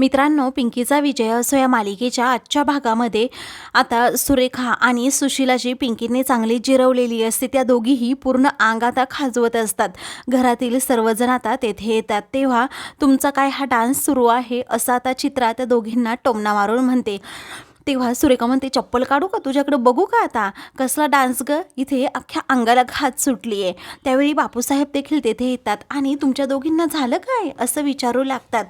मित्रांनो पिंकीचा विजय असो या मालिकेच्या आजच्या भागामध्ये आता सुरेखा आणि सुशीलाची पिंकीने चांगली जिरवलेली असते. त्या दोघीही पूर्ण अंग आता खाजवत असतात. घरातील सर्वजण आता तेथे येतात. तेव्हा तुमचा काय हा डान्स सुरू आहे? असं आता चित्रा त्या दोघींना टोमना मारून म्हणते. तेव्हा सुरेखा म्हणते चप्पल काढू का? तुझ्याकडे बघू का आता? कसला डान्स ग? इथे अख्ख्या अंगाला घात सुटली आहे त्यावेळी बापूसाहेब देखील तेथे येतात आणि तुमच्या दोघींना झालं काय? असं विचारू लागतात.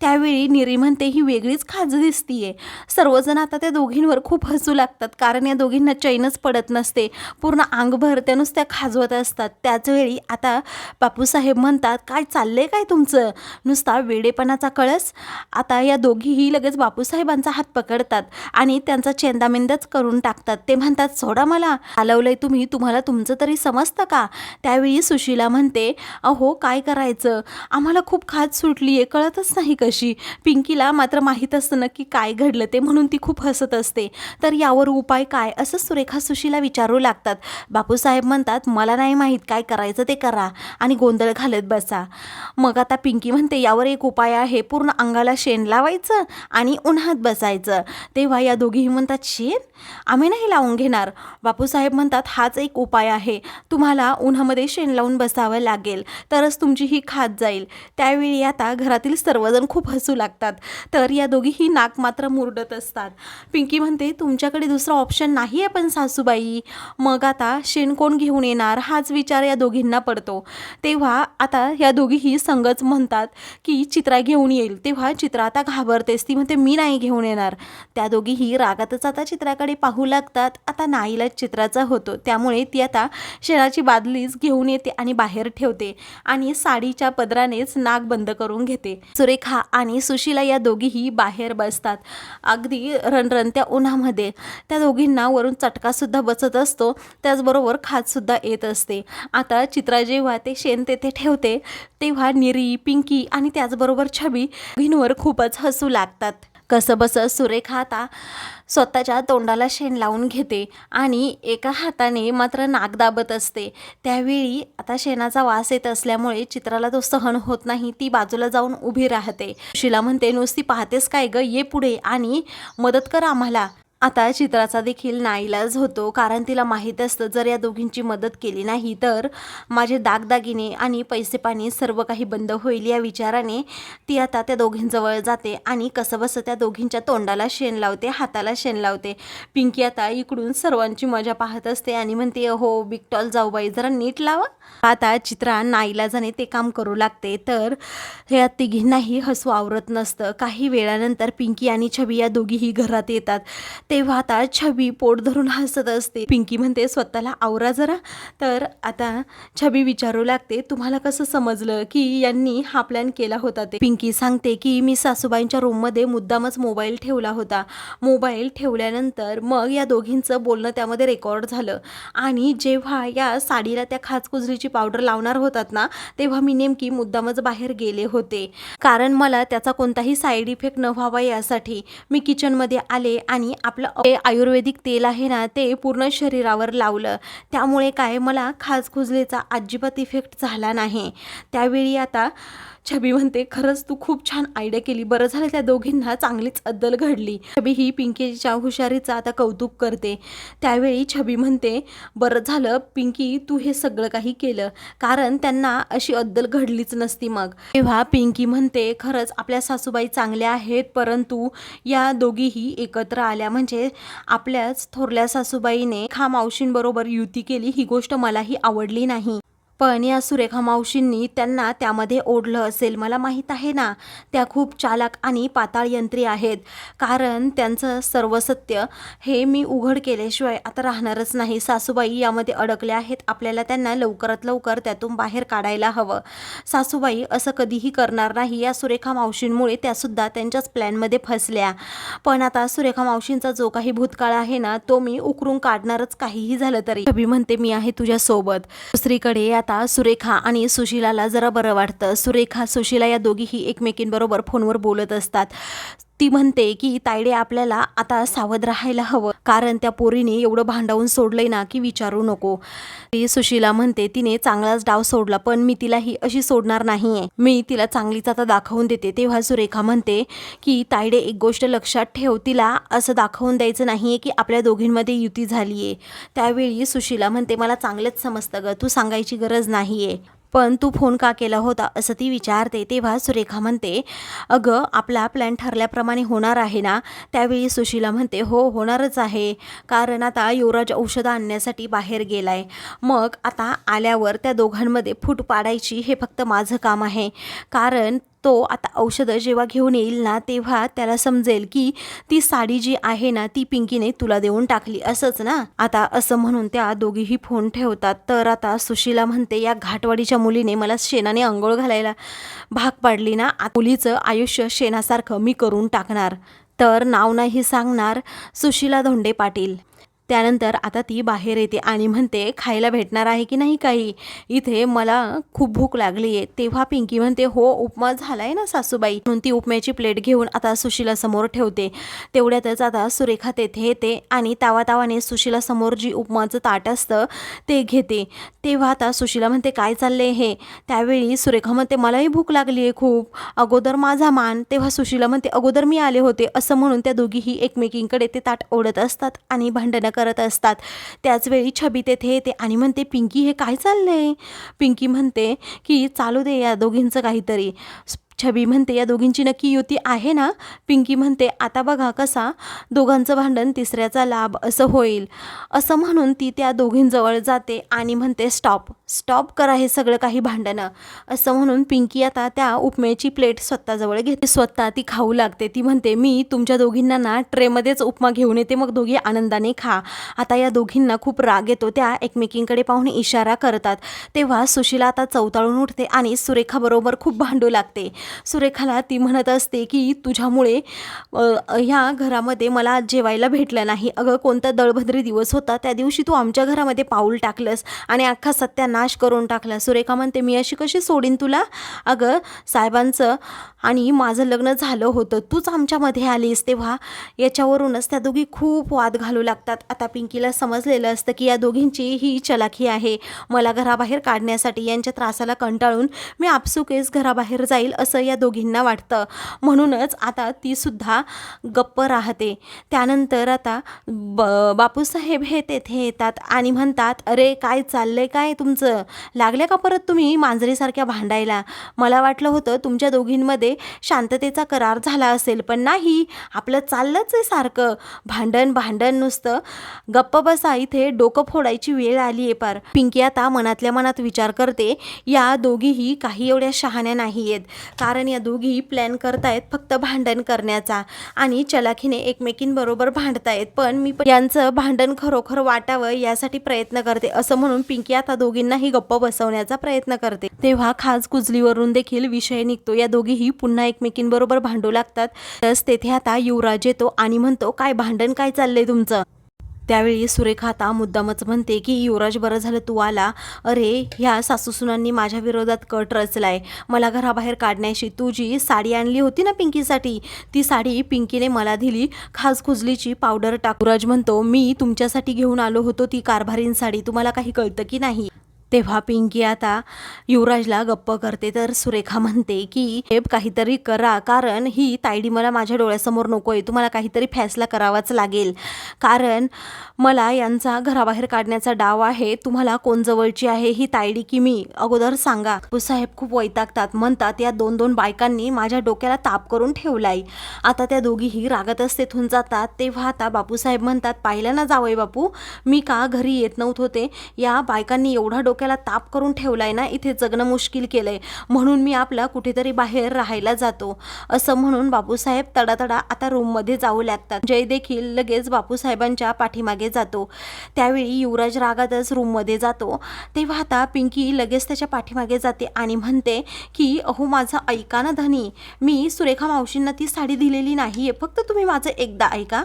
त्यावेळी निरी म्हणते ही वेगळीच खाज दिसतीये. सर्वजण आता त्या दोघींवर खूप हसू लागतात कारण या दोघींना चैनच पडत नसते. पूर्ण अंगभर त्या नुसत्या खाजवत असतात. त्याचवेळी आता बापूसाहेब म्हणतात काय चाललंय काय तुमचं? नुसता वेडेपणाचा कळस? आता या दोघीही लगेच बापूसाहेबांचा हात पकडतात. आणि त्यांचा चेंदामेंदाच करून टाकतात. ते म्हणतात सोडा मला. हलवलंय तुम्ही तुम्हाला तुमचं तरी समजतं का? त्यावेळी सुशीला म्हणते अहो काय करायचं? आम्हाला खूप खात सुटली आहे कळतच नाही कशी. पिंकीला मात्र माहीत असतं नक्की काय घडलं ते म्हणून ती खूप हसत असते. तर यावर उपाय काय? असं सुरेखा सुशीला विचारू लागतात. बापूसाहेब म्हणतात मला नाही माहीत काय करायचं ते करा आणि गोंधळ घालत बसा. मग आता पिंकी म्हणते यावर एक उपाय आहे. पूर्ण अंगाला शेण लावायचं आणि उन्हात बसायचं. तेव्हा या दोघीही म्हणतात शेण आम्ही नाही लावून घेणार. बापूसाहेब म्हणतात हाच एक उपाय आहे. तुम्हाला उन्हामध्ये शेण लावून बसावं लागेल तरच तुमची ही खात जाईल. त्यावेळी आता घरातील सर्वजण खूप हसू लागतात. तर या दोघीही नाक मात्र मुरडत असतात. पिंकी म्हणते तुमच्याकडे दुसरा ऑप्शन नाही आहे पण सासूबाई. मग आता शेण कोण घेऊन येणार? हाच विचार या दोघींना पडतो. तेव्हा आता या दोघीही संगच म्हणतात की चित्रा घेऊन येईल. तेव्हा चित्रा आता घाबरतेस ती म्हणते मी नाही घेऊन येणार. त्या दोघी दोघीही रागातच आता चित्राकडे पाहू लागतात. आता नाईला चित्राचा होतो. त्यामुळे ती आता शेणाची बादलीच घेऊन येते आणि बाहेर ठेवते आणि साडीच्या पदरानेच नाक बंद करून घेते. सुरेखा आणि सुशीला या दोघीही बाहेर बसतात. अगदी रणरणत्या उन्हामध्ये. त्या दोघींना वरून चटकासुद्धा बसत असतो. त्याचबरोबर खातसुद्धा येत असते. आता चित्रा जेव्हा ते शेण तेथे ठेवते तेव्हा निरी पिंकी आणि त्याचबरोबर छबी भिंवर खूपच हसू लागतात. कसंबसं सुरेख हाता स्वतःच्या तोंडाला शेण लावून घेते आणि एका हाताने मात्र नाक दाबत असते. त्यावेळी आता शेणाचा वास येत असल्यामुळे चित्राला तो सहन होत नाही ती बाजूला जाऊन उभी राहते. शिला म्हणते नुसती पाहतेस काय ग? ये पुढे आणि मदत कर आम्हाला. आता चित्राचा देखील नाईलाज होतो. कारण तिला माहीत असतं जर या दोघींची मदत केली नाही तर माझे दागदागिने आणि पैसे पाणी सर्व काही बंद होईल या विचाराने ती आता त्या दोघींजवळ जाते आणि कसं बसं त्या दोघींच्या तोंडाला शेण लावते हाताला शेण लावते. पिंकी आता इकडून सर्वांची मजा पाहत असते आणि म्हणते हो बिगटॉल जाऊ बाई जरा नीट लावा. आता चित्रा नाईलाजाने ते काम करू लागते तर ह्या तिघींनाही हसू आवरत नसतं. काही वेळानंतर पिंकी आणि छबी या दोघीही घरात येतात. तेव्हा आता छबी पोट धरून हसत असते. पिंकी म्हणते स्वतःला आवरा जरा. तर आता छबी विचारू लागते तुम्हाला कसं समजलं की यांनी हा प्लॅन केला होता ते? पिंकी सांगते की मी सासूबाईंच्या रूममध्ये मुद्दामच मोबाईल ठेवला होता. मोबाईल ठेवल्यानंतर मग या दोघींचं बोलणं त्यामध्ये रेकॉर्ड झालं. आणि जेव्हा या साडीला त्या खाजकुजरीची पावडर लावणार होतात ना तेव्हा मी नेमकी मुद्दामच बाहेर गेले होते. कारण मला त्याचा कोणताही साईड इफेक्ट न व्हावा यासाठी मी किचनमध्ये आले आणि आप आपलं आयुर्वेदिक तेल आहे ना ते पूर्ण शरीरावर लावलं. त्यामुळे काय मला खाजखुजलेचा अजिबात इफेक्ट झाला नाही. त्यावेळी आता छबी म्हणते खरंच तू खूप छान आयडिया केली. बरं झालं त्या दोघींना चांगलीच अद्दल घडली. छबी ही पिंकीच्या हुशारीचं आता कौतुक करते. त्यावेळी छबी म्हणते बरं झालं पिंकी तू हे सगळं काही केलं. कारण त्यांना अशी अद्दल घडलीच नसती मग. तेव्हा पिंकी म्हणते खरंच आपल्या सासूबाई चांगल्या आहेत परंतु या दोघीही एकत्र आल्या म्हणजे म्हणजे आपल्याच थोरल्या सासूबाईने खा मावशींबरोबर युती केली ही गोष्ट मलाही आवडली नाही. पण या सुरेखा मावशींनी त्यांना त्यामध्ये ओढलं असेल. मला माहीत आहे ना त्या खूप चालाक आणि पाताळ यंत्री आहेत. कारण त्यांचं सर्व सत्य हे मी उघड केल्याशिवाय आता राहणारच नाही. सासूबाई यामध्ये अडकल्या आहेत. आपल्याला त्यांना लवकरात लवकर त्यातून बाहेर काढायला हवं. सासूबाई असं कधीही करणार नाही. या सुरेखा मावशींमुळे त्यासुद्धा त्यांच्याच प्लॅनमध्ये फसल्या. पण आता सुरेखा मावशींचा जो काही भूतकाळ आहे ना तो मी उकरून काढणारच काहीही झालं तरी. अभि म्हणते मी आहे तुझ्यासोबत. दुसरीकडे या आता सुरेखा आणि सुशिलाला जरा बरं वाटतं. सुरेखा सुशिला या दोघीही एकमेकींबरोबर फोनवर बोलत असतात. ती म्हणते की तायडे आपल्याला आता सावध राहायला हवं. कारण त्या पोरीने एवढं भांडावून सोडलंय ना की विचारू नको. ती सुशीला म्हणते तिने चांगलाच डाव सोडला पण मी तिला ही अशी सोडणार नाहीये. मी तिला चांगलीच आता दाखवून देते. तेव्हा सुरेखा म्हणते की तायडे एक गोष्ट लक्षात ठेव. तिला असं दाखवून द्यायचं नाहीये की आपल्या दोघींमध्ये युती झालीये. त्यावेळी सुशीला म्हणते मला चांगलंच समजतं ग. तू सांगायची गरज नाहीये. पण तू फोन का केला होता? असं ती विचारते. तेव्हा सुरेखा म्हणते अगं आपला प्लॅन ठरल्याप्रमाणे होणार आहे ना? त्यावेळी सुशीला म्हणते हो होणारच आहे. कारण आता युवराज औषधं आणण्यासाठी बाहेर गेलाय. मग आता आल्यावर त्या दोघांमध्ये फूट पाडायची हे फक्त माझं काम आहे. कारण तो आता औषधं जेव्हा घेऊन येईल ना तेव्हा त्याला समजेल की ती साडी जी आहे ना ती पिंकीने तुला देऊन टाकली. असंच ना? आता असं म्हणून त्या दोघीही फोन ठेवतात. तर आता सुशीला म्हणते या घाटवाडीच्या मुलीने मला शेणाने अंघोळ घालायला भाग पाडली ना मुलीचं आयुष्य शेणासारखं मी करून टाकणार. तर नाव नाही सांगणार सुशीला धोंडे पाटील. त्यानंतर आता ती बाहेर येते आणि म्हणते खायला भेटणार आहे की नाही काही? इथे मला खूप भूक लागली आहे. तेव्हा पिंकी म्हणते हो उपमा झालाय ना सासूबाई. म्हणून ती उपम्याची प्लेट घेऊन आता सुशीला समोर ठेवते. तेवढ्यातच आता सुरेखा तेथे येते आणि तावा तावाने सुशीला समोर जी उपमाचं ताट असतं ते घेते. तेव्हा आता सुशीला म्हणते काय चालले हे? त्यावेळी सुरेखा म्हणते मलाही भूक लागली आहे खूप. अगोदर माझा मान. तेव्हा सुशीला म्हणते अगोदर मी आले होते. असं म्हणून त्या दोघीही एकमेकींकडे ते ताट ओढत असतात आणि भांडणं करत असतात. त्याचवेळी छबी तेथे येते आणि म्हणते पिंकी हे काय चाललंय? पिंकी म्हणते की चालू दे या दोघींचं काहीतरी. छबी म्हणते या दोघींची नक्की युती आहे ना? पिंकी म्हणते आता बघा कसा दोघांचं भांडण तिसऱ्याचा लाभ असं होईल. असं म्हणून ती त्या दोघींजवळ जाते आणि म्हणते स्टॉप. स्टॉप करा हे सगळं काही भांडणं. असं म्हणून पिंकी आता त्या उपमेची प्लेट स्वतःजवळ घेते. स्वतः ती खाऊ लागते. ती म्हणते मी तुमच्या दोघींना ना ट्रेमध्येच उपमा घेऊन येते. मग दोघी आनंदाने खा. आता या दोघींना खूप राग येतो. त्या एकमेकींकडे पाहून इशारा करतात. तेव्हा सुशीला आता चवताळून उठते आणि सुरेखाबरोबर खूप भांडू लागते. सुरेखाला ती म्हणत असते की तुझ्यामुळे ह्या घरामध्ये मला जेवायला भेटलं नाही. अगं कोणता दळभद्री दिवस होता. त्या दिवशी तू आमच्या घरामध्ये पाऊल टाकलंस आणि अख्खा नाश करून टाकला. सुरेखा म्हणते मी अशी कशी सोडीन तुला? अगं साहेबांचं आणि माझं लग्न झालं होतं. तूच आमच्यामध्ये आलीस तेव्हा. याच्यावरूनच त्या दोघी खूप वाद घालू लागतात. आता पिंकीला समजलेलं असतं की या दोघींची ही चलाखी आहे. मला घराबाहेर काढण्यासाठी यांच्या त्रासाला कंटाळून मी आपसुकेस घराबाहेर जाईल असं या दोघींना वाटतं. म्हणूनच आता तीसुद्धा गप्प राहते. त्यानंतर आता ब बापूसाहेब हे तेथे येतात आणि म्हणतात अरे काय चाललंय? काय तुमचं लागल्या का परत तुम्ही मांजरीसारख्या भांडायला? मला वाटलं होतं तुमच्या दोघींमध्ये शांततेचा करार झाला असेल पण नाही. आपलं चाललंच आहे सारखं. भांडण भांडण नुसतं. गप्प बसा इथे डोकं फोडायची वेळ आली आहे पार. पिंकी आता मनातल्या मनात विचार करते या दोघीही काही एवढ्या शहाण्या नाही आहेत कारण या दोघीही प्लॅन करतायत फक्त भांडण करण्याचा. आणि चलाखीने एकमेकींबरोबर भांडतायत. पण मी यांचं भांडण खरोखर वाटावं यासाठी प्रयत्न करते असं म्हणून पिंकी आता दोघींना दोघींनाही गप्प बसवण्याचा प्रयत्न करते. तेव्हा खास कुजलीवरून देखील विषय निघतो. या दोघीही पुन्हा एकमेकींबरोबर भांडू लागतात. तस तेथे आता युवराज येतो आणि म्हणतो काय भांडण? काय चाललंय तुमचं? त्यावेळी सुरेखा आता मुद्दामच म्हणते की युवराज बरं झालं तू आला. अरे ह्या सासूसुनांनी माझ्या विरोधात कट रचलाय. मला घराबाहेर काढण्याची तू जी साडी आणली होती ना पिंकीसाठी ती साडी पिंकीने मला दिली. खास खुजलीची पावडर टाक युवराज म्हणतो मी तुमच्यासाठी घेऊन आलो होतो ती कारभारीन साडी. तुम्हाला काही कळतं की नाही? तेव्हा पिंकी आता युवराजला गप्प करते. तर सुरेखा म्हणते की हे काहीतरी करा कारण ही तायडी मला माझ्या डोळ्यासमोर नको आहे तुम्हाला काहीतरी फॅसला करावाच लागेल. कारण मला यांचा घराबाहेर काढण्याचा डाव आहे. तुम्हाला कोण जवळची आहे ही तायडी की मी? अगोदर सांगा. साहेब खूप वैतागतात. म्हणतात या दोन दोन बायकांनी माझ्या डोक्याला ताप करून ठेवलाय. आता त्या दोघीही रागातच तेथून जातात. तेव्हा आता बापूसाहेब म्हणतात पाहिलं ना जावई बापू मी का घरी येत नव्हत होते या बायकांनी एवढा डोक्याला ताप करून ठेवलाय ना इथे जगणं मुश्किल केलंय. म्हणून मी आपला कुठेतरी बाहेर राहायला जातो. असं म्हणून बापूसाहेब तडातडा आता रूममध्ये जाऊ लागतात. जय देखील लगेच बापूसाहेबांच्या पाठीमागे जातो. त्यावेळी युवराज रागातच रूममध्ये जातो. तेव्हा आता पिंकी लगेच त्याच्या पाठीमागे जाते आणि म्हणते की अहो माझं ऐका ना धनी. मी सुरेखा मावशींना ती साडी दिलेली नाही आहे फक्त तुम्ही माझं एकदा ऐका.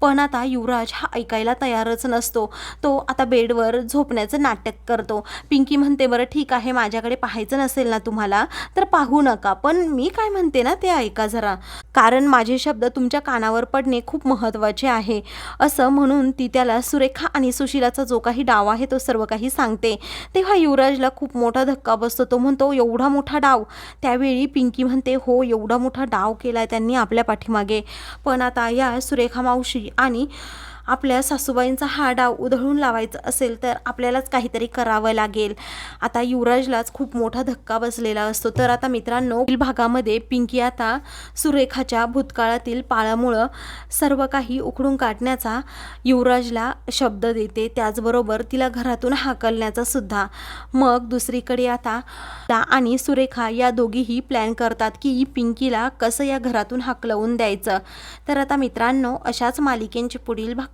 पण आता युवराज हा ऐकायला तयारच नसतो. तो आता बेडवर झोपण्याचं नाटक करतो. पिंकी म्हणते बरं ठीक आहे माझ्याकडे पाहायचं नसेल ना तुम्हाला तर पाहू नका. पण मी काय म्हणते ना ते ऐका जरा. कारण माझे शब्द तुमच्या कानावर पडणे खूप महत्त्वाचे आहे. असं म्हणून ती त्याला सुरेखा आणि सुशिलाचा जो काही डाव आहे तो सर्व काही सांगते. तेव्हा युवराजला खूप मोठा धक्का बसतो. तो म्हणतो एवढा मोठा डाव. त्यावेळी पिंकी म्हणते हो एवढा मोठा डाव केला त्यांनी आपल्या पाठीमागे. पण आता या सुरेखा मावशी आणि आपल्या सासूबाईंचा हा डाव उधळून लावायचा असेल तर आपल्यालाच काहीतरी करावं लागेल. आता युवराजलाच खूप मोठा धक्का बसलेला असतो. तर आता मित्रांनो भागामध्ये पिंकी आता सुरेखाच्या भूतकाळातील पाळामुळं सर्व काही उखडून काढण्याचा युवराजला शब्द देते. त्याचबरोबर तिला घरातून हाकलण्याचा सुद्धा. मग दुसरीकडे आता आणि सुरेखा या दोघीही प्लॅन करतात की पिंकीला कसं या घरातून हाकलवून द्यायचं. तर आता मित्रांनो अशाच मालिकेंचे पुढील भाग